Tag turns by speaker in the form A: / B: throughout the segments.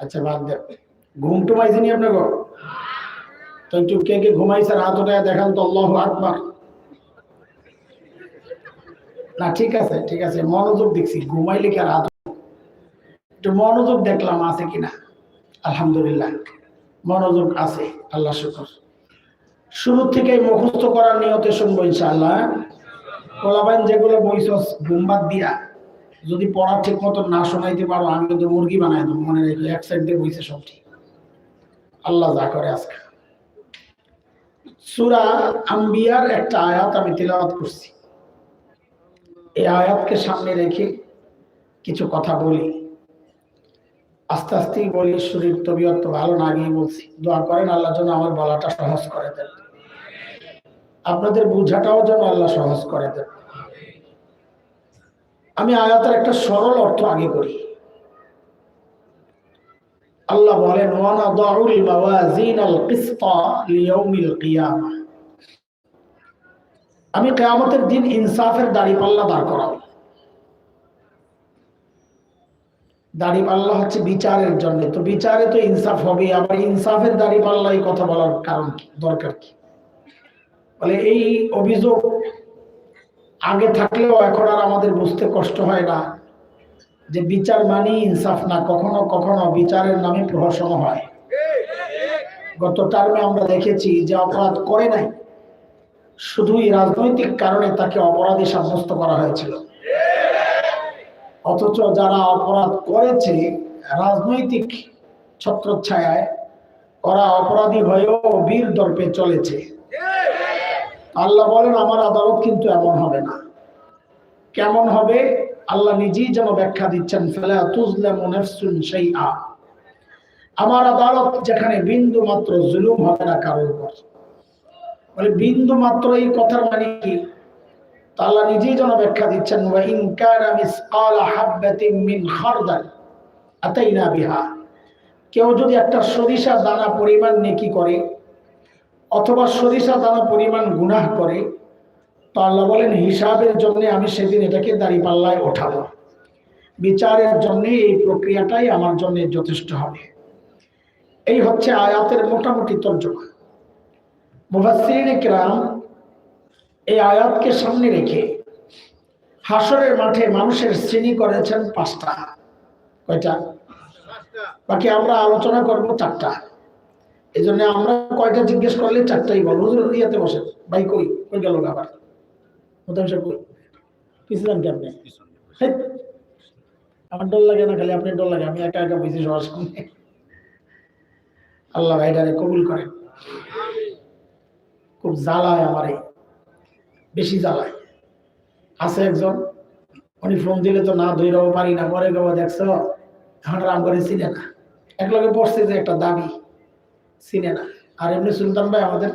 A: আচ্ছা বাদ ঘুম টুমাইছে নি আপনার তো একটু কে ঘুমাইছে, রাত ওটা দেখান তো আকবার। না, ঠিক আছে ঠিক আছে, মনোযোগ দেখছি, ঘুমাইলে কি আর একটু মনোযোগ দেখলাম আছে কিনা আলহামদুলিল্লাহ, মনোযোগ আছে, আল্লাহ শুকর। শুরু থেকে মুখস্থ করার নিয়তে শুনব ইনশাআল্লাহ। কোলাবাইন যেগুলো বইছস গুম্বাদ দিয়া যদি পড়া ঠিক মতো না শোনাইতে পারো, আমি কিন্তু মুরগি বানাই দেবো, মনে রেখো, এক সাইড দিয়ে বইছে সব ঠিক। আল্লাহ যা করে আজকে। সুরা আম্বিয়ার একটা আয়াত আমি তেলাওয়াত করছি। এই আয়াতকে সামনে রেখে কিছু কথা বলি। আস্তে আস্তেই বলি, শরীর তবিয়ত তো ভালো না গিয়ে বলছি। দোয়া করেন, আল্লাহ যেন আমার বলাটা সহজ করে দেন। আপনাদের বোঝাটাও যেন আল্লাহ সহজ করে দেন। আমি আয়াতের একটা সরল অর্থ আগে করি। আল্লাহ বলেন আমি কেয়ামতের দিন ইনসাফের দাড়িপাল্লা দাঁড় করাবো। দাড়িপাল্লা হচ্ছে বিচারের জন্য। তো বিচারে তো ইনসাফ হবে আবার ইনসাফের দাড়িপাল্লা এই কথা বলার কারণ কি, দরকার কি? বলে, এই অভিযোগ আগে থাকলেও এখন আর আমাদের বুঝতে কষ্ট হয় না যে বিচার মানি ইনসাফ না, কখনো কখনো বিচারের নামে প্রহসন হয়। গত টার্মে আমরা দেখেছি যে অপরাধ করে নাই, শুধুই রাজনৈতিক কারণে তাকে অপরাধী সাব্যস্ত করা হয়েছিল। অথচ যারা অপরাধ করেছে রাজনৈতিক ছত্রছায়ায়, ওরা অপরাধী হয়েও বীর দর্পে চলেছে। আল্লাহ বলেন, আমার আদালত কিন্তু এমন হবে না। কেমন হবে? আল্লাহ নিজেই যেন ব্যাখ্যা দিচ্ছেন নাফসুন শাইআ। আমার আদালত যেখানে বিন্দু মাত্র জুলুম হবে না কারোর উপর। বলে, বিন্দু মাত্র এই কথার মানে কি? আল্লাহ নিজেই যেন ব্যাখ্যা দিচ্ছেন কেউ যদি একটা সরিষা দানা পরিমাণ নেকি করে অথবা সরিষা দ্বারা পরিমাণ গুনাহ করে, তো আল্লাহ বলেন, হিসাবের জন্য আমি সেদিন এটাকে দাড়ি পাল্লায় ওঠাবো। বিচারের জন্য এই প্রক্রিয়াটাই আমার জন্য যথেষ্ট হবে। এই হচ্ছে আয়াতের মোটামুটি তর্জমা। মুফাসসিরিন কিরাম এই আয়াতকে সামনে রেখে হাসরের মাঠে মানুষের শ্রেণি করেছেন পাঁচটা। কয়টা? বাকি আমরা আলোচনা করব চারটা। এই জন্য আমরা কয়টা জিজ্ঞেস করলে চারটাই বল। হুজুর ইয়াতে বসে ভাই কই? কই গেল আবার মোতাম সাহেব কই? পিছিলাম কি আমার ডর লাগে না খালি আপনি ডর লাগে। আমি একা একা বুঝি সবার সামনে। আল্লাহ ভাইটারে কবুল করেন। খুব জ্বালায় আমারে। বেশি জ্বালায়। আছে একজন উনি ফোন দিলে তো না ধৈরাও পারি না পরে গেবো দেখছ? এখন রাম করে চিনে না এক লগে পড়ছে যে একটা দাবি। চিনে না। আর এমনি সুলতান ভাই আমাদের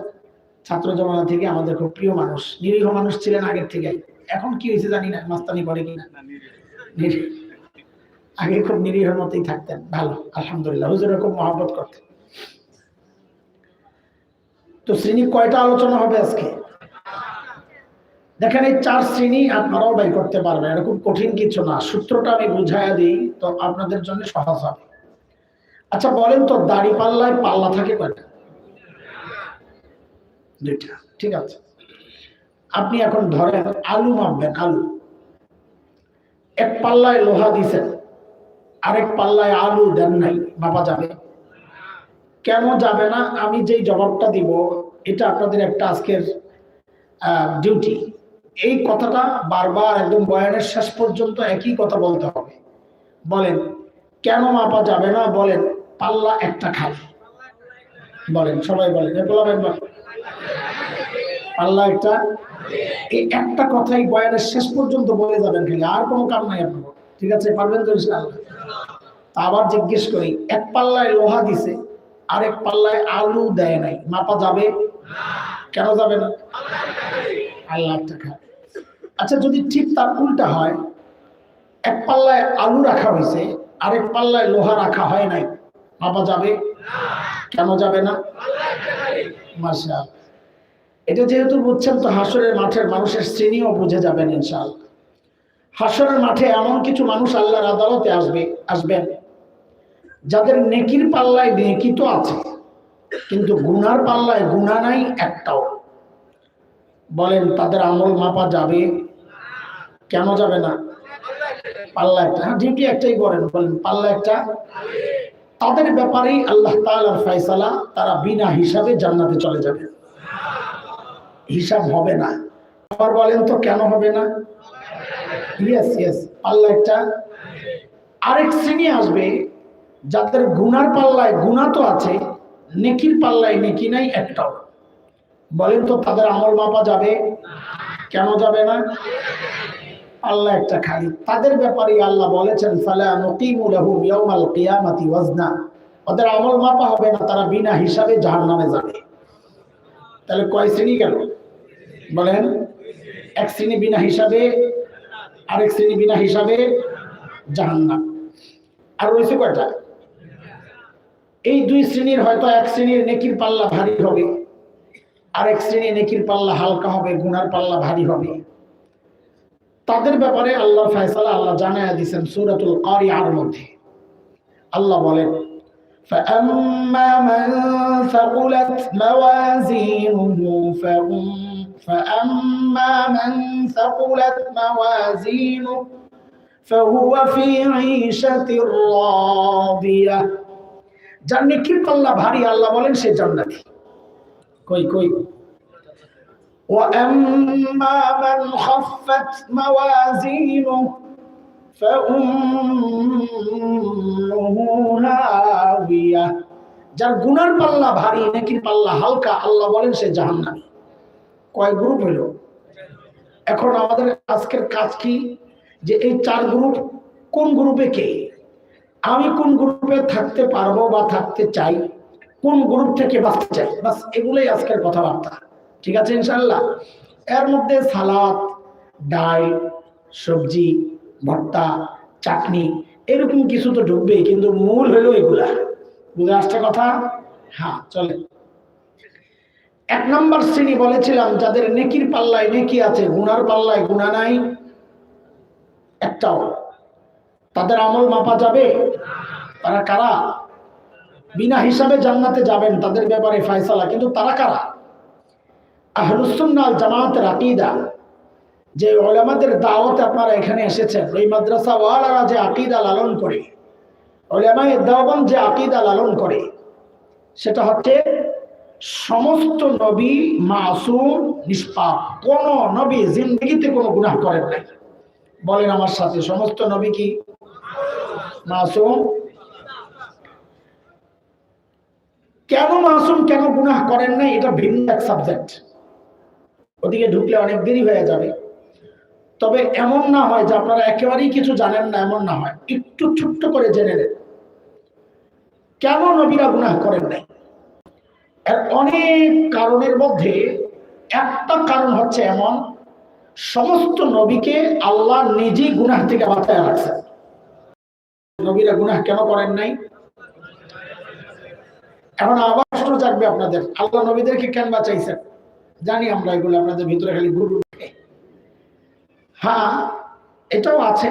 A: ছাত্র জমানা থেকে আমাদের খুব প্রিয় মানুষ, নিরীহ মানুষ ছিলেন আগের থেকে এখন কি হয়েছে জানি না, মাস্তানি করে কিনা। আগে খুব নিরীহের মতোই থাকতেন, ভালো, আলহামদুলিল্লাহ হুজুরে খুব মহব্বত করতেন। তো শ্রেণি কয়টা আলোচনা হবে আজকে? দেখেন এই চার শ্রেণি আপনারাও বের করতে পারবেন এটা খুব কঠিন কিছু না। সূত্রটা আমি বুঝাইয়া দিই, তো আপনাদের জন্য সহজ হবে। আচ্ছা বলেন তো দাড়ি পাল্লায় পাল্লা থাকে কয়টা? দুইটা, ঠিক আছে। আপনি এখন ধরেন আলু মাপবেন, আলু। এক পাল্লায় লোহা দিছেন, আরেক পাল্লায় আলু দেন নাই, মাপা যাবে। কেন যাবে না? আমি যেই জবাবটা দিব, এটা আপনাদের একটা আজকের ডিউটি এই কথাটা বারবার একদম বয়ানের শেষ পর্যন্ত একই কথা বলতে হবে। বলেন, কেন মাপা যাবে না? বলেন পাল্লা একটা খাই বলেন, সবাই বলেন। পাল্লা একটা। এই একটা কথাই বয়ানের শেষ পর্যন্ত বলে যাবেন খালি, আর কোনো কাম নাই আপনার। ঠিক আছে, পারবেন তো আবার জিজ্ঞেস করি, এক পাল্লায় লোহা দিছে, আরেক পাল্লায় আলু দেয় নাই, মাপা যাবে? কেন যাবে না? আল্লাহ টাকা আচ্ছা যদি ঠিক তার উল্টা হয়, এক পাল্লায় আলু রাখা হয়েছে, আরেক পাল্লায় লোহা রাখা হয় নাই মাপা যাবে? কেন যাবে না? মার্শাল এটা যেহেতু বুঝছেন তো হাসরের মাঠের মানুষের শ্রেণীও বুঝে যাবেন ইনশাল হাসরের মাঠে এমন কিছু মানুষ আল্লাহর আদালতে আসবে, আসবেন। যাদের নেকির পাল্লায় নেকি তো আছে, কিন্তু গুনার পাল্লায় গুণা নাই একটাও। বলেন, তাদের আমল মাপা যাবে? কেন যাবে না? পাল্লা একটা। হ্যাঁ ডিউটি একটাই করেন বলেন, পাল্লা একটা? তাদের ব্যাপারেই আল্লাহ তাআলার ফয়সালা তারা বিনা হিসাবে জান্নাতে চলে যাবে। হিসাব হবে না। আবার বলেন তো কেন হবে না? ইয়েস ইয়েস পাল্লা একটা। আরেক শ্রেণি আসবে, যাদের গুনার পাল্লায় গুণা তো আছে, নেকির পাল্লায় নেকি নাই একটাও। বলেন তো তাদের আমল মাপা যাবে? কেন যাবে না? আল্লাহ একটা খালি তাদের ব্যাপারে আল্লাহ বলেছেন ওদের আমল মাপা হবে না, তারা বিনা হিসাবে জাহান্নামে যাবে। তাহলে কয় শ্রেণি গেল? বলেন, এক শ্রেণি বিনা হিসাবে, আরেক শ্রেণি বিনা হিসাবে জাহান্নাম। আর রয়েছে কয়টা? এই দুই শ্রেণির হয়তো এক শ্রেণির নেকির পাল্লা ভারী হবে আর এক শ্রেণির নেকির পাল্লা হালকা হবে, গুনার পাল্লা ভারী হবে। তাদের ব্যাপারে আল্লাহ ফয়সালা আল্লাহ জানায়া দিয়েছেন সূরাতুল কারিয়ার মধ্যে আল্লাহ বলেন فأما من ثقلت موازينه فهم فأما من ثقلت موازينه فهو في عيشة راضية যার নেকির পাল্লা ভারী আল্লাহ বলেন সে জান্নাতি কই কই وأما من خفت موازينه فأمه هاوية যার গুনার পাল্লা ভারী নেকির পাল্লা হালকা আল্লাহ বলেন সে জাহান্নামী কয় গ্রুপ হইল এখন আমাদের আজকের কাজ কি যে এই চার গ্রুপ কোন গ্রুপে কে আমি কোন গ্রুপে থাকতে পারবো বা থাকতে চাই কোন গ্রুপ থেকে বাঁচতে চাই বাস এগুলোই আজকের কথাবার্তা ঠিক আছে ইনশাল্লাহ এর মধ্যে সালাদ, ডাল, সবজি, ভর্তা, চাটনি, এরকম কিছু তো ঢুকবে কিন্তু মূল হলো এগুলা। বুঝে আসছে কথা? হ্যাঁ চলে। এক নম্বর শ্রেণি বলেছিলাম, যাদের নেকির পাল্লায় নেকি আছে, গুনার পাল্লায় গুণা নাই, একটাও। তাদের আমল মাপা যাবে? তারা কারা? বিনা হিসাবে জান্নাতে যাবেন, তাদের ব্যাপারে ফায়সালা। কিন্তু তারা কারা? আহলুসুন্নাল জামাতের আকিদা, যে ওলামাদের দাওয়াত আপনারা এখানে এসেছেন, ওই মাদ্রাসা ওয়ালারা যে আকিদা লালন করে, ওলামায় দাওয়ান যে আকিদা লালন করে, সেটা হচ্ছে সমস্ত নবী মাসুম, নিষ্পাপ, কোন নবী জিন্দগিতে কোনো গুনাহ করেন নাই। বলেন আমার সাথে, সমস্ত নবী কি? মাসুম। কেন মাসুম কেন গুনাহ করেন নাই? এটা ভিন্ন এক সাবজেক্ট ওদিকে ঢুকলে অনেক দেরি হয়ে যাবে। তবে এমন না হয় যে আপনারা একেবারেই কিছু জানেন না, এমন না হয়। একটু ছোট্ট করে জেনে নেন। কেন নবীরা গুনাহ করেন নাই? অনেক কারণের মধ্যে একটা কারণ হচ্ছে এমন, সমস্ত নবীকে আল্লাহ নিজেই গুনাহ থেকে বাঁচায় রাখছেন। নবীরা গুনাহ কেন করেন নাই? এখন আবার প্রশ্ন জাগবে আপনাদের, আল্লাহ নবীদেরকে কেন বাঁচাইছেন? জানি আমরা এগুলো আপনাদের ভিতরে খালি ঘুর হ্যাঁ এটাও আছে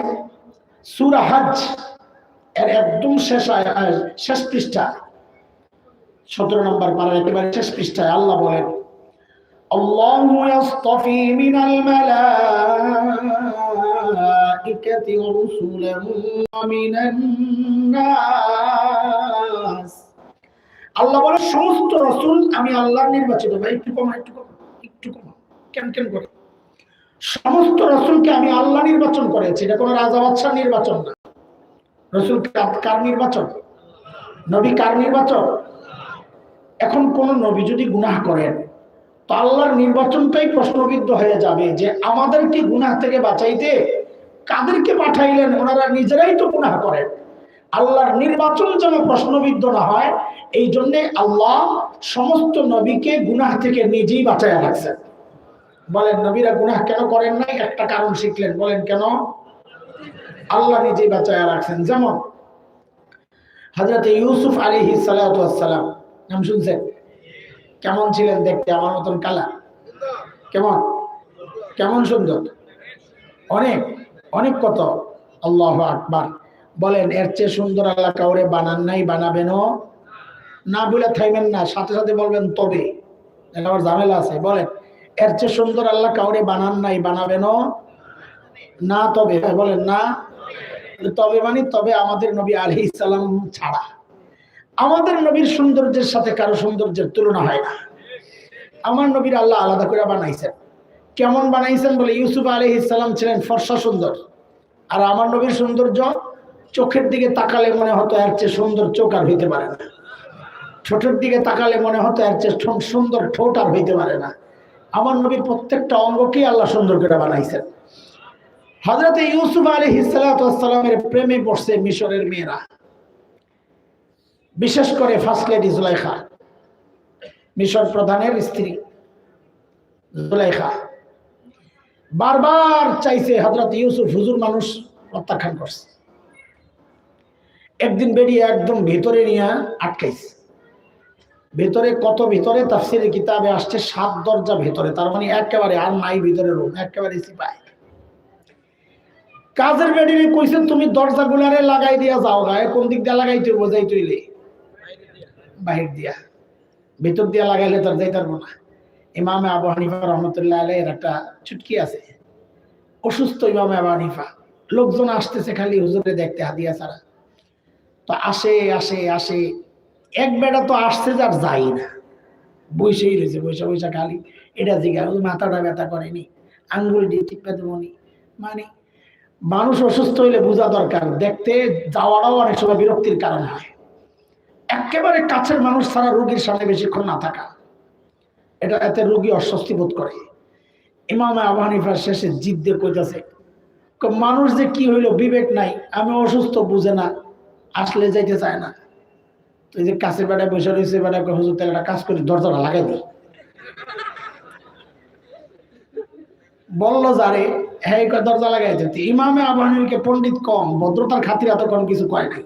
A: সুরা হাজ এর একদম শেষ আয়- আয়- শেষ পৃষ্ঠা সতেরো নম্বর পাড়ার একেবারে শেষ পৃষ্ঠায় আল্লাহ বলেন الله يصطفي من الملائكة رسلا ومن الناس আল্লাহ বলে সমস্ত রসুল আমি আল্লাহ নির্বাচিত ভাই একটু কমা একটু কমা সমস্ত রসুলকে আমি আল্লাহ নির্বাচন করেছি, এটা কোনো রাজা বাদশাহ নির্বাচন না। রসুল কার নির্বাচন? নবী কার নির্বাচন? এখন কোন নবী যদি গুনাহ করেন, তো আল্লাহর নির্বাচনটাই প্রশ্নবিদ্ধ হয়ে যাবে যে আমাদেরকে গুনাহ থেকে বাঁচাইতে কাদেরকে পাঠাইলেন? ওনারা নিজেরাই তো গুনাহ করেন। আল্লাহর নির্বাচন যেন প্রশ্নবিদ্ধ না হয়, এই জন্য আল্লাহ সমস্ত নবীকে গুনাহ থেকে নিজেই বাঁচাইয়া রাখছেন। বলেন, নবীরা গুনাহ কেন করেন নাই? একটা কারণ শিখলেন। বলেন, কেন? আল্লাহ নিজেই বাঁচাইয়া রাখছেন। যেমন হজরত ইউসুফ আলী সালাম নাম শুনছেন? কেমন ছিলেন দেখতে? আমার মতন কালা। কেমন? কেমন সুন্দর? অনেক অনেক কত? আল্লাহ আকবার। বলেন এর চেয়ে সুন্দর আল্লাহ কাউরে বানান নাই বানাবেনও না। বলে থাইবেন না সাথে সাথে বলবেন তবে। আবার ঝামেলা আছে। বলেন এর চেয়ে সুন্দর আল্লাহ কাউরে বানান নাই বানাবেনও না তবে। হ্যাঁ, বলেন না। তবে মানে তবে আমাদের নবী আলহি ইসালাম ছাড়া। আমাদের নবীর সৌন্দর্যের সাথে কারও সৌন্দর্যের তুলনা হয় না। আমার নবীর আল্লাহ আলাদা করে বানাইছেন। কেমন বানাইছেন বলে ইউসুফ আলহ ইসালাম ছিলেন ফর্সা সুন্দর। আর আমার নবীর সৌন্দর্য চোখের দিকে তাকালে মনে হতো এর চেয়ে সুন্দর চোখ আর হইতে পারে না। ঠোঁটের দিকে তাকালে মনে হতো এর চেয়ে সুন্দর ঠোঁট আর হইতে পারে না। আমার নবীর প্রত্যেকটা অঙ্গকেই আল্লাহ সুন্দর করে বানাইছেন। হজরত ইউসুফ আলী হিসালামের প্রেমে পড়ছে মিশরের মেয়েরা। বিশেষ করে ফার্স্ট লেডি জুলাইখা, মিশর প্রধানের স্ত্রী জুলাইখা। বারবার চাইছে হজরত ইউসুফ হুজুর মানুষ প্রত্যাখ্যান করছে। একদিন বেরিয়ে একদম ভিতরে নিয়ে আটকাইছে। ভেতরে কত ভিতরে? তাফসির কিতাবে আসছে সাত দরজা ভেতরে। তার মানে একেবারে আর নাই ভিতরে রুম, একেবারে সিপাই। কাজের বেডিরে কইছেন তুমি দরজা গুলারে লাগাই দিয়া যাও গায়ে কোন দিক দিয়ে লাগাইতে বোঝাই তুইলে বাহির দিয়া। ভিতর দিয়া লাগাইলে তার যাই পারব না। ইমামে আবু হানিফা রহমতুল্লাহ আলাইয়ের একটা চুটকি আছে। অসুস্থ ইমামে আবু হানিফা। লোকজন আসতেছে খালি হুজুরে দেখতে হাদিয়া ছাড়া। তো আসে আসে আসে। এক বেটা তো আসছে যার যাই না। বৈশেই রয়েছে বৈশা বৈশা খালি। এটা জিগা ওই মাথাটা ব্যথা করেনি আঙ্গুল দিয়ে টিপে দেবনি মানে মানুষ অসুস্থ হইলে বোঝা দরকার। দেখতে, যাওয়াটাও অনেক সময় বিরক্তির কারণ হয়। একেবারে কাছের মানুষ ছাড়া রোগীর সামনে বেশিক্ষণ না থাকা। এটা এতে রোগী অস্বস্তি বোধ করে। ইমাম আবু হানিফার শেষে জিদ দিয়ে কইতাছে মানুষ যে কি হইল বিবেক নাই, আমি অসুস্থ বুঝে না। আসলে যাইতে চায় না। এই যে কাছে বেড়ায় বসে রয়েছে বেড়ায় হুজুর তাহলে একটা কাজ করি, দরজাটা লাগাই দিই। বলল যারে হ্যাঁ দরজা লাগাই দিতে ইমামে আবু হানিফাকে পণ্ডিত কম, ভদ্রতার খাতির এত কম কিছু কয় নাই।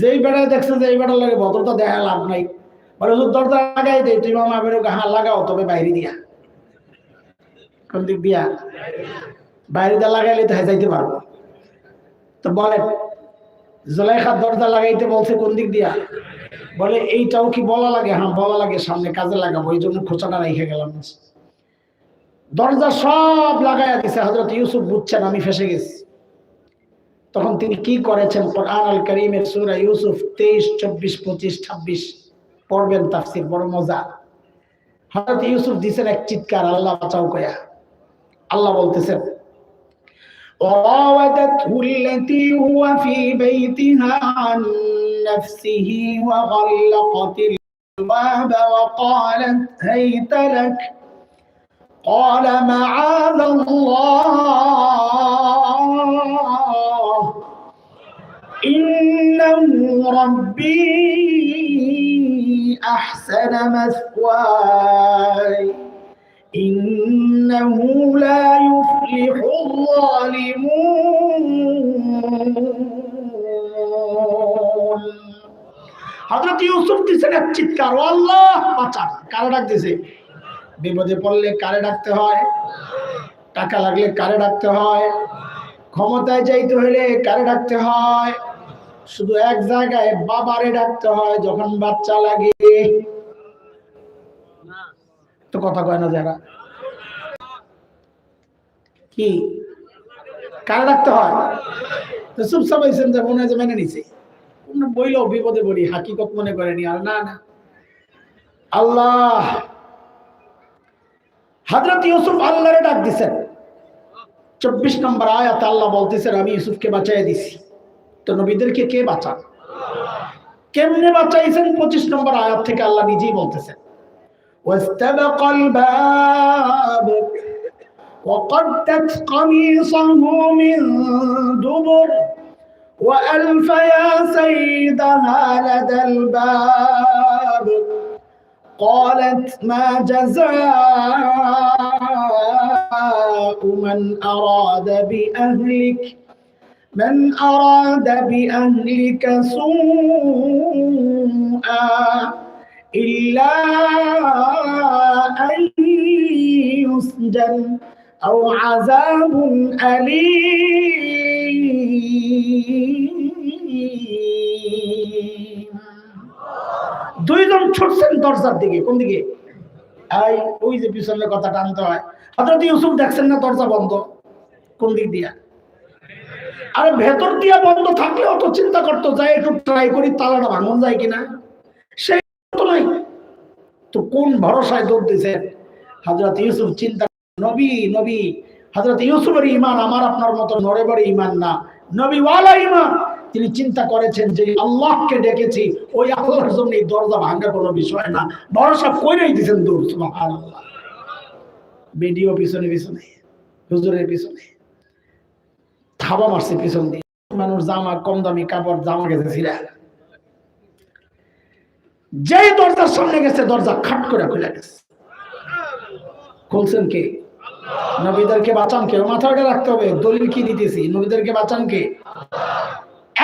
A: যেই বেড়ায় দেখছে যে এই বেড়ার লাগে ভদ্রতা দেখা লাভ নাই, বলে, হুজুর, দরজা লাগাই দেয় তুই মামা বেরো হ্যাঁ লাগাও, তবে বাইরে দিয়া। কোন দিক দিয়া? বাইরে দিয়া লাগাইলে তো হ্যাঁ যাইতে পারব। তো বলে জোলাইখার দরজা লাগাইতে বলছে, কোন দিক দিয়া? বলে, এইটাও কি বলা লাগে? হ্যাঁ বলা লাগে, সামনে কাজে লাগাবো। এই জন্য খোঁচাটা রেখে গেলাম। দরজা সব লাগাইয়া দিছে হজরত ইউসুফ বুঝছেন, আমি ফেসে গেছি। তখন তিনি কি করেছেন? কোরআন আল করিমের সুরা ইউসুফ তেইশ, চব্বিশ, পঁচিশ, ছাব্বিশ পড়বেন তাফসির, বড় মজা। হজরত ইউসুফ দিছেন এক চিৎকার, আল্লাহ বাঁচাও কয়া। আল্লাহ বলতেছেন وراودته التي هو في بيتها عن نفسه وغلقت الباب وقالت هيت لك. قال معاذ الله. إنه ربي أحسن مثواي. إنه لا يفلح الظالمون হযরত ইউসুফ দিছেন এক চিৎকার ও আল্লাহ বাঁচান কারে ডাক দিছে বিপদে পড়লে কারে ডাকতে হয় টাকা লাগলে কারে ডাকতে হয় ক্ষমতায় যাইতে হলে কারে ডাকতে হয় শুধু এক জায়গায় বাবারে ডাকতে হয় যখন বাচ্চা লাগে তো কথা কয় না যারা। কি? কারে ডাকতে হয়? তো হয়েছেন যে মনে হয় যে মেনে নিছে। বইলেও বিপদে পড়ি, হাকিকত মনে করেনি, আর না না। আল্লাহ! হজরত ইউসুফ আল্লাহরে ডাক দিছেন। চব্বিশ নম্বর আয়াত আল্লাহ বলতেছেন, আমি ইউসুফকে বাঁচাই দিছি। তো নবীদেরকে কে বাঁচান? কেমনে বাঁচাইছেন? পঁচিশ নম্বর আয়াত থেকে আল্লাহ নিজেই বলতেছেন। واستبق الباب وقدت قميصه من دبر وألف يا سيدها لدى الباب قالت ما جزاء من أراد بأهلك من أراد بأهلك سوءا إلا أن يسجن أو عذاب أليم দুইজন ছুটছেন দরজার দিকে কোন দিকে এই ওই যে পিছনের কথা টানতে হয় হযরত ইউসুফ দেখছেন না দরজা বন্ধ কোন দিক দিয়া আরে ভেতর দিয়া বন্ধ থাকলে অত চিন্তা করতো যাই একটু ট্রাই করি তালাটা ভাঙন যায় কিনা সেই তো নাই তো কোন ভরসায় দৌড় দিছে? হজরত ইউসুফ চিন্তা, নবী নবী হজরত ইউসুফের ইমান আমার আপনার মতো নড়ে বড়ে ইমান না। নবী ওয়ালা ইমান তিনি চিন্তা করেছেন যে আল্লাহকে ডেকেছি, ওই আল্লাহর জন্য এই দরজা ভাঙা কোনো বিষয় না। ভরসা কইরাই দিয়েছেন দূর সুবহানাল্লাহ। ভিডিও পিছনে পিছনে, হুজুরের পিছনে। থাবা মারছে পিছন দিয়ে। মানুষ জামা, কম দামি কাপড়, জামা গেছে ছিলা যেই দরজার সামনে গেছে, দরজা খাট করে খুলে গেছে। খুলছেন কে? নবীদেরকে বাঁচান কে? মাথা ওটা রাখতে হবে। দলিল কি দিতেছি? নবীদেরকে বাঁচান কে?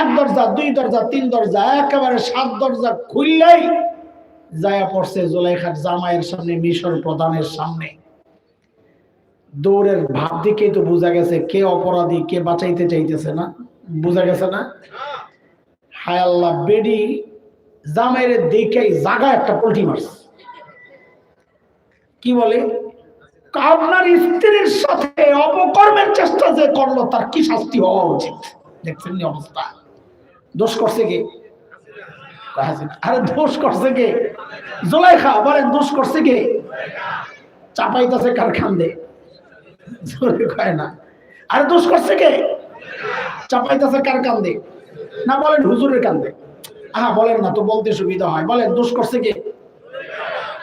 A: এক দরজা, দুই দরজা, তিন দরজা, একেবারে সাত দরজা খুললেই যায়া পড়ছে জোলাইখার জামাইয়ের সামনে, মিশর প্রধানের সামনে। দৌড়ের ভাব দিকেই তো বোঝা গেছে কে অপরাধী, কে বাঁচাইতে চাইতেছে না। বোঝা গেছে না? হায় আল্লাহ, বেডি জামাইরে দেখেই জাগা একটা পোল্টি মারছে। কি বলে? আপনার স্ত্রীর সাথে অপকর্মের চেষ্টা যে করল, তার কি শাস্তি হওয়া উচিত? দেখছেন অবস্থা। দোষ করছে কে? আরে দোষ করছে কে? জোলাইখা, বলেন, দোষ করছে কে? চাপাইতেছে কার খান্দে জোরে কয় না। আরে দোষ করছে কে? চাপাইতেছে কার কান্দে? না বলেন হুজুরের কান্দে। হ্যাঁ বলেন না, তো বলতে সুবিধা হয়। বলেন, দোষ করছে কে?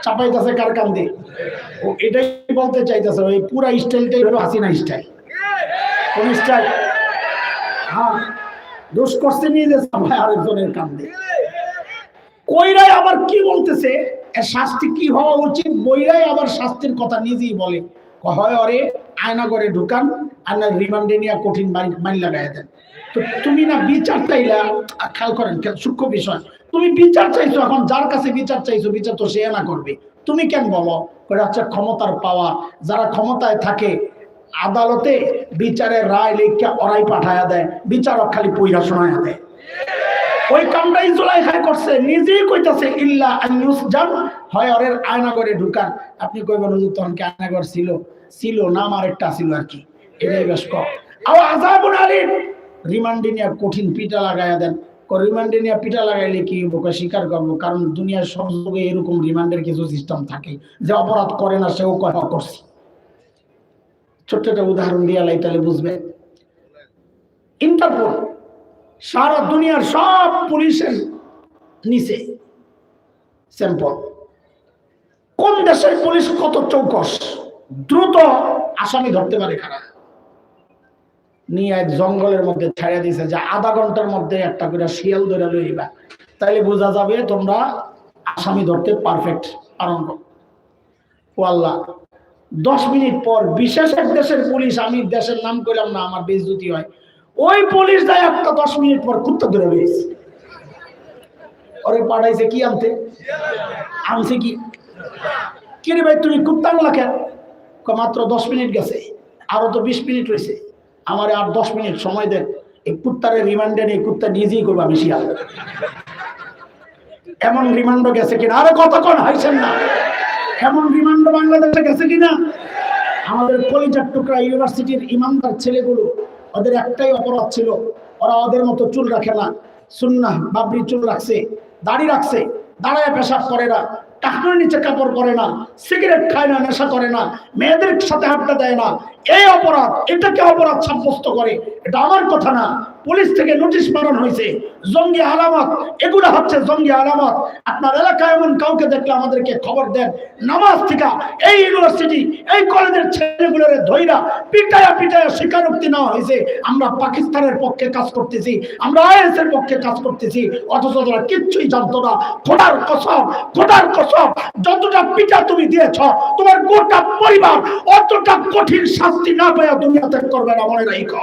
A: চাপাইতেছে কার কান্দে? ও এটাই বলতে চাইতেছে, ওই পুরা স্টাইলটাই হলো হাসিনা স্টাইল কোন স্টাইল হ্যাঁ দোষ করছে নিয়ে যে চাপায় আরেকজনের কান্দে। কইরাই আবার কি বলতেছে? শাস্তি কি হওয়া উচিত? বইরাই আবার শাস্তির কথা নিজেই বলে। হয়, অরে, আয়না করে ঢুকান, আর রিমান্ডে নিয়ে কঠিন মাইন লাগাই দেন। তো তুমি না বিচার চাইলা খেয়াল করেন সূক্ষ্ম বিষয়। তুমি বিচার চাইছো, এখন যার কাছে বিচার চাইছো, বিচার তো সে না করবে। তুমি কেন বলো? হচ্ছে ক্ষমতার পাওয়া যারা ক্ষমতায় থাকে, আদালতে বিচারের রায় লিখে ওরাই পাঠায়া দেয়। বিচারক খালি পইরা শোনায়া দেয়। ওই কামটাই জুলাইখায় করছে, নিজেই কইতাছে, ইল্লা আইনুস জান হয় ওরের আয়নাগরে ঢুকান। আপনি কইবেন, হুজুর, তখন আয়নাগর ছিল? ছিল, নাম আরেকটা ছিল আর কি। এটাই বেশ কম। আও আযাবুন আলিম! রিমান্ডে নিয়ে কঠিন পিটা লাগায়া দেন। রিমান্ডে নিয়ে পিটা লাগাইলে কি হব কয় স্বীকার করব? কারণ দুনিয়ার সব যুগে এরকম রিমান্ডের কিছু সিস্টেম থাকে। যে অপরাধ করে না সেও কয় "হ্যাঁ, করছি। ছোট্ট একটা উদাহরণ দিয়ে লাই তাহলে বুঝবে ইন্টারপোল সারা দুনিয়ার সব পুলিশের নিচে স্যাম্পল। কোন দেশের পুলিশ কত চৌকস? দ্রুত আসামি ধরতে পারে কারা? নিয়ে এক জঙ্গলের মধ্যে ছেড়ে দিছে, যে আধা ঘণ্টার মধ্যে একটা করে শিয়াল ধরে লইবা তাইলে বোঝা যাবে তোমরা আসামি ধরতে পারফেক্ট আরম্ভ। ও আল্লাহ, দশ মিনিট পর বিশেষ এক দেশের পুলিশ, আমি দেশের নাম করলাম না, আমার বেজুতি হয়। ওই পুলিশ যায় একটা দশ মিনিট পর কুত্তা ধরে বেরিয়েছে ওরে পাঠাইছে কি আনতে? আনছে কি? কি রে ভাই, তুমি কুত্তা আনলা কেন? মাত্র দশ মিনিট গেছে, আরও তো বিশ মিনিট রয়েছে আমার আর দশ মিনিট সময় দেন। এই কুত্তারে রিমান্ডে নেই কুত্তা নিজেই করবা বেশি আর। এমন রিমান্ড গেছে কিনা? আরে কতক্ষণ হাইছেন না? এমন রিমান্ড বাংলাদেশে গেছে কিনা? আমাদের কলিজার টুকরা ইউনিভার্সিটির ইমানদার ছেলেগুলো, ওদের একটাই অপরাধ ছিল, ওরা ওদের মতো চুল রাখে না। সুন্না বাবরি চুল রাখছে, দাড়ি রাখছে, দাঁড়ায় পেশাব করে না। টাকনোর নিচে কাপড় করে না, সিগারেট খায় না, নেশা করে না, মেয়েদের সাথে হাঁটতে দেয় না। এই অপরাধ, এটাকে অপরাধ সাব্যস্ত করে। এটা আমার কথা না। পুলিশ থেকে নোটিশ পাঠানো হয়েছে, জঙ্গি আলামত, এগুলো হচ্ছে জঙ্গি আলামত। আপনার এলাকায় এমন কাউকে দেখলে আমাদেরকে খবর দেন। নামাজ থেকে এই ইউনিভার্সিটি, এই কলেজের ছেলেগুলোর ধৈরা পিটায়া পিটায়া স্বীকারোক্তি নেওয়া হয়েছে। আমরা পাকিস্তানের পক্ষে কাজ করতেছি, আমরা আইএস এর পক্ষে কাজ করতেছি। অথচ তারা কিচ্ছুই জানতো না। খোদার কসম খোদার কসম, যতটা পিটা তুমি দিয়েছ, তোমার গোটা পরিবার অতটা কঠিন শাস্তি না পেয়ে দুনিয়া ত্যাগ করবে না, মনে রাখো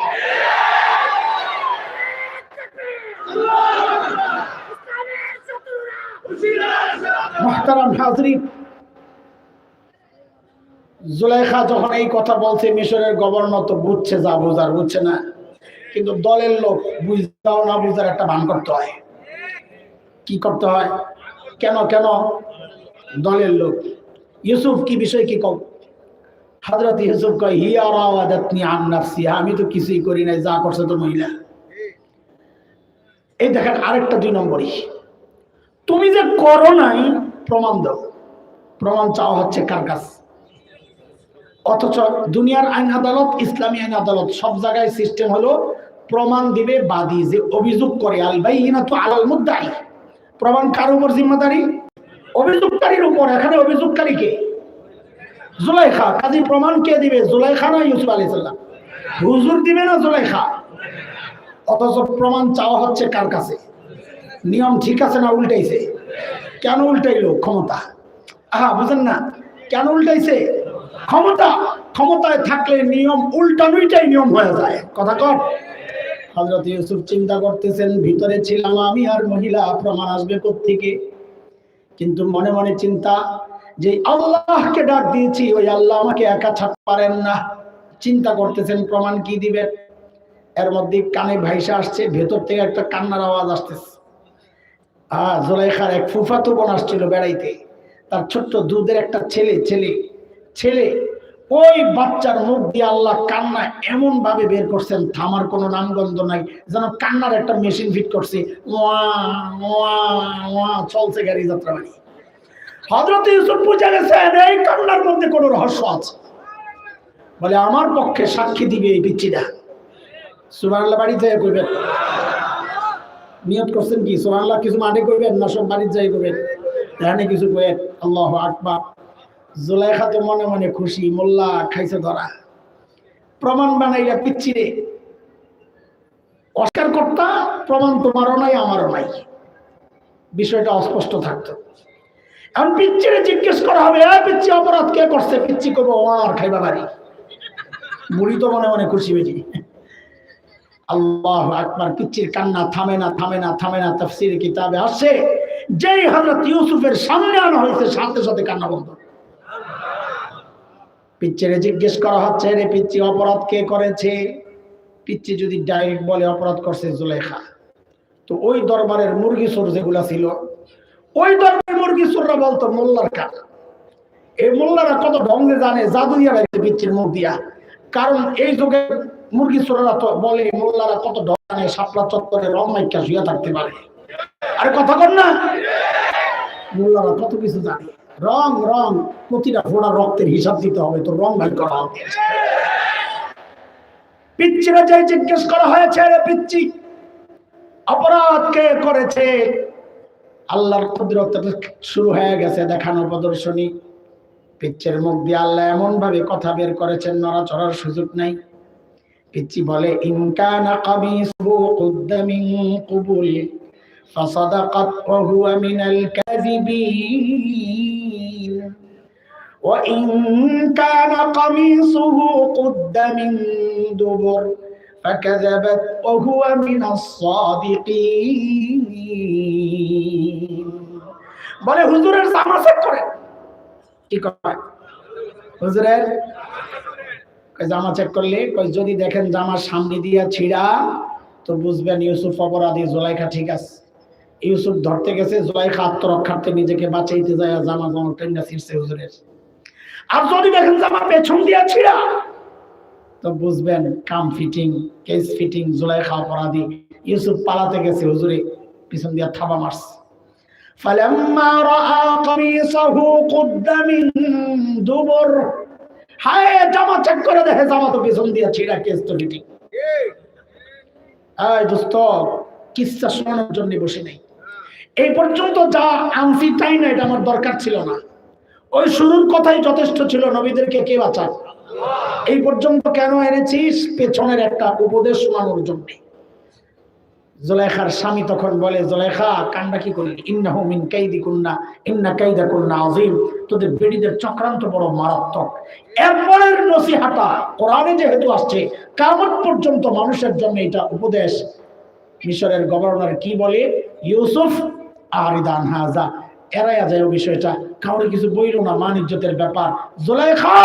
A: মোহতারাম হাজরিন জুলাইখা যখন এই কথা বলছে, মিশরের গভর্নর তো বুঝছে যা বুঝার, বুঝছে না? কিন্তু দলের লোক বুঝতেও না বুঝার একটা ভান করতে হয়। কি করতে হয়? কেন কেন? দলের লোক। ইউসুফ কি বিষয় কি কম হাজরত ইউসুফ কয়, হিয়া আমি তো কিছুই করি নাই, যা করছে তো মহিলা। এই দেখেন আরেকটা দুই নম্বরই। তুমি যে করো নাই, প্রমাণ দাও। প্রমাণ চাওয়া হচ্ছে কার কাছে? অথচ দুনিয়ার আইন আদালত, ইসলামী আইন আদালত, সব জায়গায় সিস্টেম হলো, প্রমাণ দিবে বাদী যে অভিযোগ করে আল ভাই তো আলাল মুদ্দাই প্রমাণ কার উপর জিম্মাদারি? অভিযোগকারীর উপর। এখানে অভিযোগকারী কে? জুলাইখা। কাজী প্রমাণ কে দিবে? জুলাইখা না ইউসুফ আলী সাল্লাম হুজুর দিবে না জুলাইখা? অথচ প্রমাণ চাওয়া হচ্ছে কার কাছে? নিয়ম ঠিক আছে না উল্টাইছে? কেন উল্টাইলো ক্ষমতা? আহা, বুঝেন না। কেন উল্টাইছে? ক্ষমতা, ক্ষমতায় থাকলে নিয়ম উল্টানোইটাই নিয়ম হয়ে যায়। কথা কর হজরত ইউসুফ চিন্তা করতেছেন, ভিতরে ছিলাম আমি আর মহিলা, প্রমাণ আসবে থেকে কিন্তু মনে মনে চিন্তা যে আল্লাহকে ডাক দিয়েছি, ওই আল্লাহ আমাকে একা ছাড়তে পারেন না। চিন্তা করতেছেন, প্রমাণ কি দিবেন? এর মধ্যে কানে ভাইসা আসছে, ভেতর থেকে একটা কান্নার আওয়াজ আসতেছে। আহ জোলাইখার এক ফুফাতো বোন আসছিল বেড়াইতে। তার ছোট্ট দুধের একটা ছেলে ছেলে ছেলে, ওই বাচ্চার মুখ দিয়ে আল্লাহ কান্না এমন ভাবে বের করছেন, থামার কোনো নামগন্ধ নাই, যেন কান্নার একটা মেশিন ফিট করছে। চলছে গাড়ি যাত্রা বাড়ি হজরত ইউসুফ বুঝে গেছেন, এই কান্নার মধ্যে কোনো রহস্য আছে। বলে, আমার পক্ষে সাক্ষী দিবে এই পিচ্ছিটা সুবহানাল্লাহ বাড়ি থেকে কইবেন নিয়ত করছেন কি? সুবহানাল্লাহ, কিছু মাঠে কইবেন না সব বাড়ির যাই করবেন? এখানে কিছু কয়েন আল্লাহ আকবার। জুলাইখা তো মনে মনে খুশি, মোল্লা খাইছে ধরা। প্রমাণ বানাইলা পিচ্ছিরে। অস্কার কর্তা প্রমাণ তোমারও নাই, আমারও নাই। বিষয়টা অস্পষ্ট থাকতো। এখন পিচ্ছিরে জিজ্ঞেস করা হবে এই পিচ্ছি, অপরাধ কে করছে? পিচ্ছি করব আর খাইবা বাড়ি? বুড়ি তো মনে মনে খুশি বেটি আল্লাহ আকবার পিচ্ছির কান্না থামে না থামে না থামে না, তফসির কিতাবে আসছে। যেই হজরত ইউসুফের সামনে আনা হয়েছে, সাথে সাথে কান্না বন্ধ। পিচ্ছিরে জিজ্ঞেস করা হচ্ছে, রে পিচ্ছি অপরাধ কে করেছে? পিচ্ছি যদি ডাইরেক্ট বলে, অপরাধ করছে জুলেখা তো ওই দরবারের মুরগি সুর যেগুলা ছিল, ওই দরবারের মুরগি সুররা বলতো, মোল্লার কাজ। এই মোল্লারা কত ঢঙ্গে জানে জাদু দিয়া পিচ্ছির মুখ দিয়া। কারণ এই যুগে মুরগি চোররা তো বলে, মোল্লারা কত জানে শাপলা চত্বরে রং মাইকা শুয়ে থাকতে পারে। আরে কথা কর না। মোল্লারা কত কিছু জানে। রং রং, প্রতিটা ফোড়া রক্তের হিসাব দিতে হবে তো রং ভাই করা হবে পিচ্ছিরা যাই জিজ্ঞেস করা হয়েছে পিচ্ছি অপরাধ কে করেছে? আল্লাহর কুদরত শুরু হয়ে গেছে দেখানো প্রদর্শনী। পিচ্ছের মুখ দিয়ে আল্লাহ এমন ভাবে কথা বের করেছেন, নড়াচড়ার সুযোগ নাই। পিচ্ছি বলে ইনকানা কামিসুহু কুদ্দা মিন কুবুল فصدقت وهو من الكاذبين وإن كان قميصه قد من دبر فكذبت وهو من الصادقين বলে হুজুরের জামা চেক করে কি কয় হুজুরের কয় জামা চেক করলে কয় যদি দেখেন জামার সামনে দিয়া ছিড়া তো বুঝবেন ইউসুফ অপরাধী জোলাইখা ঠিক আছে ইউসুফ ধরতে গেছে জোলাইখা আত্মরক্ষার্থে নিজেকে বাঁচাইতে যায় জামা জামা টেন্ডা ছিঁড়ছে হুজুরের আর যদি দেখেন জামা পেছন দিয়া ছিড়া তো বুঝবেন কাম ফিটিং কেস ফিটিং জোলাইখা অপরাধী ইউসুফ পালাতে গেছে হুজুরে পিছন দিয়া থাবা মারছে فلما راى قميصه قد من دبر জামা করে দেখে জামা তো পেছন দিয়ে বসে নেই? এই পর্যন্ত যা এটা আমার দরকার ছিল না। ওই শুরুর কথাই যথেষ্ট ছিল, নবীদেরকে কে বাঁচান এই পর্যন্ত কেন এনেছিস? পেছনের একটা উপদেশ শোনানোর জন্য। জোলেখার স্বামী তখন বলে জোলেখা কান্ডা কি করলি? ইন্না মিন কাইদি কুন্না ইন্না কাইদা কুন্না আজিম তোদের বেডিদের চক্রান্ত বড় মারাত্মক। এরপরের নসিহাটা কোরআনে যেহেতু আসছে কামত পর্যন্ত মানুষের জন্য এটা উপদেশ। মিশরের গভর্নর কি বলে? ইউসুফ, আরিদান হাজা এড়াইয়া যায় বিষয়টা। কাউরে কিছু বইল না, মান ইজ্জতের ব্যাপার। জোলাইখা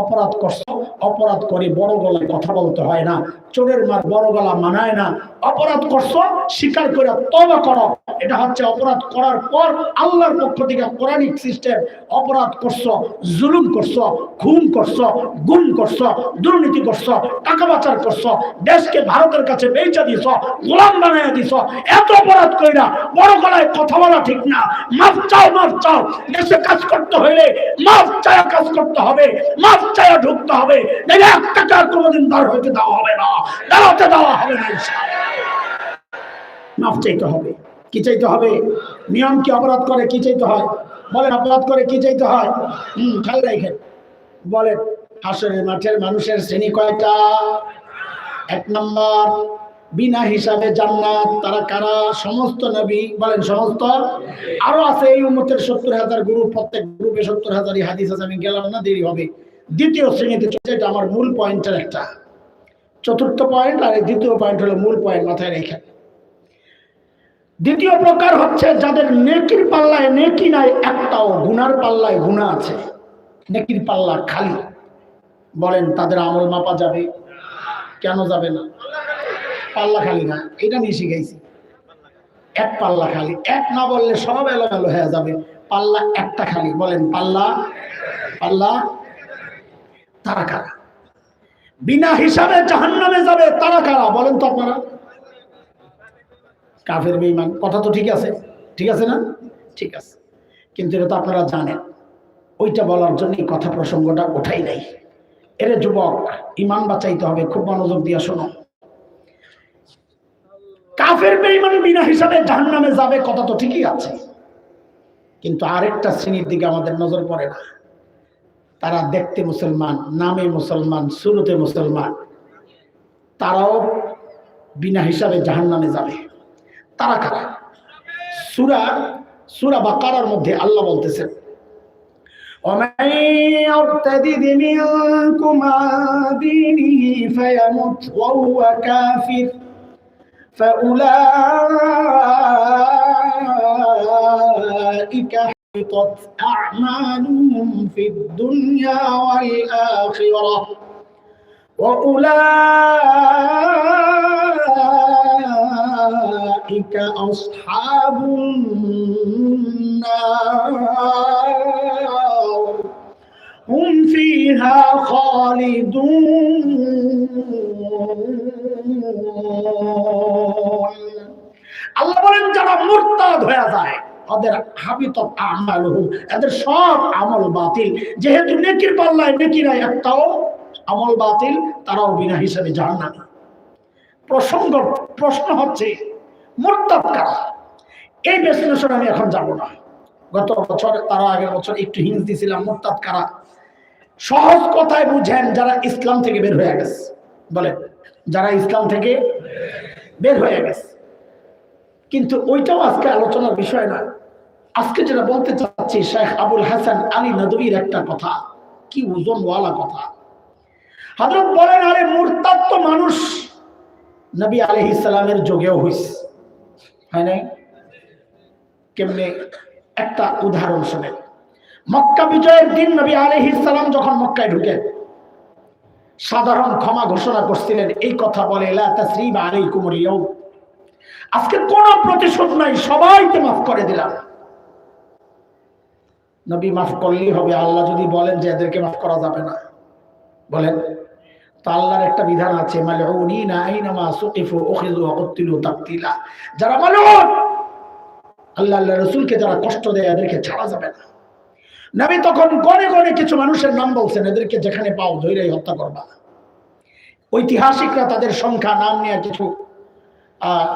A: অপরাধ করছ? অপরাধ করে, বড় গলায় কথা বলতে হয় না, চোরের মার বড় গলা মানায় না, অপরাধ করছ, স্বীকার করে তবা করো। এটা হচ্ছে অপরাধ করার পর আল্লাহর পক্ষ থেকে কোরআনিক সিস্টেম, অপরাধ করছ, জুলুম করছ, খুন করছ, গুম করছ, দুর্নীতি করছ, টাকা পাচার করছ, দেশকে ভারতের কাছে বেচা দিছ, গোলাম বানাইয়া দিছ, এত অপরাধ কইরা বড় গলায় কথা বলা ঠিক না, মাফ চাও মাফ চাও, দেশে কাজ করতে হইলে মাফ চায়া কাজ করতে হবে, মাফ চায়া ঢুকতে হবে কোনোদিন বার হইতে দেওয়া হবে না। দাঁড়াতে দেওয়া হবে না মাফ চাইতে হবে। কি চাইতে হবে? নিয়ম কি অপরাধ করে? কি চাইতে হয়? বলেন, অপরাধ করে কি চাইতে হয়? হম, খেয়াল রাখেন। হাসরের মাঠের মানুষের শ্রেণি কয়টা? এক নম্বর, বিনা হিসাবে জান্নাত, তারা কারা? সমস্ত নবী, বলেন, সমস্ত? আরও আছে এই উম্মতের সত্তর হাজার গ্রুপ প্রত্যেক গ্রুপে সত্তর হাজারই হাদিস আছে, আমি গেলাম না, দেরি হবে। দ্বিতীয় শ্রেণীতে চলছে, এটা আমার মূল পয়েন্টের একটা। চতুর্থ পয়েন্ট আর এই দ্বিতীয় পয়েন্ট হলো মূল পয়েন্ট মাথায় রেখে। দ্বিতীয় প্রকার হচ্ছে যাদের নেকির পাল্লায় নেকি নাই, একটাও গুনার পাল্লায় গুণা আছে। নেকির পাল্লা খালি। বলেন, তাদের আমল মাপা যাবে? কেন যাবে না? পাল্লা খালি না, এটা নিয়ে শিখাইছি। এক পাল্লা খালি। এক না বললে সব এলোমেলো হয়ে যাবে। পাল্লা একটা খালি। বলেন, পাল্লা? পাল্লা তারা কারা? বিনা হিসাবে জাহান্নামে যাবে, তারা কারা? বলেন তো আপনারা। কাফের বেঈমান, কথা তো ঠিক আছে। ঠিক আছে না? ঠিক আছে। কিন্তু এটা তো আপনারা জানেন। ওইটা বলার জন্য কথা প্রসঙ্গটা ওঠাই নাই। এরে যুবক ইমান বাঁচাইতে হবে, খুব মনোযোগ দিয়ে শোনো। কাফের বেঈমান বিনা হিসাবে জাহান্নামে যাবে, কথা তো ঠিকই আছে। কিন্তু আরেকটা শ্রেণির দিকে আমাদের নজর পড়ে না। তারা দেখতে মুসলমান নামে মুসলমান শুরুতে মুসলমান তারাও বিনা হিসাবে জাহান্নামে যাবে তারা কারা সুরা সুরা বাকারার মধ্যে আল্লাহ বলতেছেন ومن يرتد منكم عن دينه فيمت وهو كافر فأولئك حبطت أعمالهم في الدنيا والآخرة وأولئك أصحاب النار هم فيها خالدون আল্লাহ বলেন যারা মুরতাদ হয়ে যায় ওদের হাবিত আমাল এদের সব আমল বাতিল। যেহেতু নেকির পাল্লায় নেকি একটাও আমল বাতিল, তারাও বিনা হিসাবে জাহান্নামী। প্রসঙ্গ, প্রশ্ন হচ্ছে কারা? এই বিশ্লেষণ আমি এখন যাব না। গত বছর, তারা আগের বছর একটু হিংস দিয়েছিলাম মোরতাদ কারা? সহজ কথায় বুঝেন যারা ইসলাম থেকে বের হয়ে গেছে। বলেন, যারা ইসলাম থেকে বের হয়ে গেছে। কিন্তু ওইটাও আজকে আলোচনার বিষয় না। আজকে যেটা বলতে চাচ্ছি, শেখ আবুল হাসান আলী নদীর একটা কথা। কি ওজনওয়ালা কথা। হজরত বলেন, আরে মুরতাদ তো মানুষ নবী আলহ ইসলামের যোগেও হইস হয় নাই? কেমনে? একটা উদাহরণ শোনেন। মক্কা বিজয়ের দিন নবী আলহ ইসলাম যখন মক্কায় ঢুকেন, সাধারণ ক্ষমা ঘোষণা করছিলেন, এই কথা বলে আজকে কোনো প্রতিশোধ নাই, সবাইকে মাফ করে দিলাম। নবী মাফ করলেই হবে। আল্লাহ যদি বলেন যে এদেরকে মাফ করা যাবে না, বলেন। তো আল্লাহর একটা বিধান আছে যারা মালউন, আল্লাহ আল্লাহ রাসূলকে যারা কষ্ট দেয় এদেরকে ছাড়া যাবে না। নবী তখন গনে গনে কিছু মানুষের নাম বলছেন, এদেরকে যেখানে পাও ধৈর্যই হত্যা করবা। ঐতিহাসিকরা তাদের সংখ্যা, নাম নিয়ে কিছু, আহ